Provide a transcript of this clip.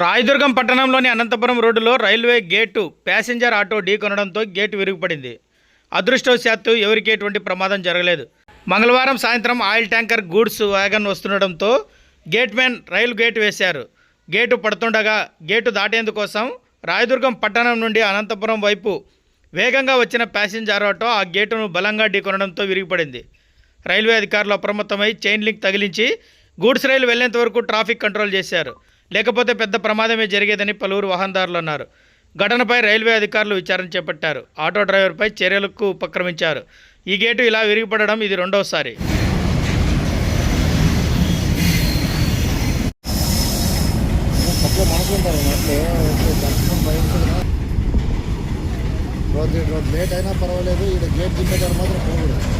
రాయదుర్గం పట్టణంలోని అనంతపురం రోడ్డులో railway gate passenger auto ఢీకొనడంతో గేటు విరిగిపడింది. అదృష్టవశాత్తు ఎవరికి ఎటువంటి ప్రమాదం జరగలేదు. మంగళవారం సాయంత్రం ఆయిల్ ట్యాంకర్ గూడ్స్ వ్యాగన్ వస్తుండడంతో గేట్ మ్యాన్ రైలు గేటు వేశారు. గేటు పడుతుండగా గేటు దాటేందుకోసం రాయదుర్గం పట్టణం నుండి అనంతపురం వైపు వేగంగా వచ్చిన ప్యాసింజర్ ఆటో ఆ గేటును బలంగా ఢీకొనడంతో విరిగిపడింది. రైల్వే అధికారులు అప్రమత్తమై చైన్ లింక్ తగిలించి గూడ్స్ రైలు వెళ్ళేంత వరకు ట్రాఫిక్ కంట్రోల్ చేశారు. లేకపోతే పెద్ద ప్రమాదమే జరిగేదని పలువురు వాహనదారులు అన్నారు. ఘటనపై రైల్వే అధికారులు విచారణ చేపట్టారు. ఆటో డ్రైవర్పై చర్యలకు ఉపక్రమించారు. ఈ గేటు ఇలా విరిగిపడడం ఇది రెండవసారి రోజు లేట్ అయినా పర్వాలేదు. ఇక్కడ గేట్ దింపేదారు మాత్రం పోకూడదు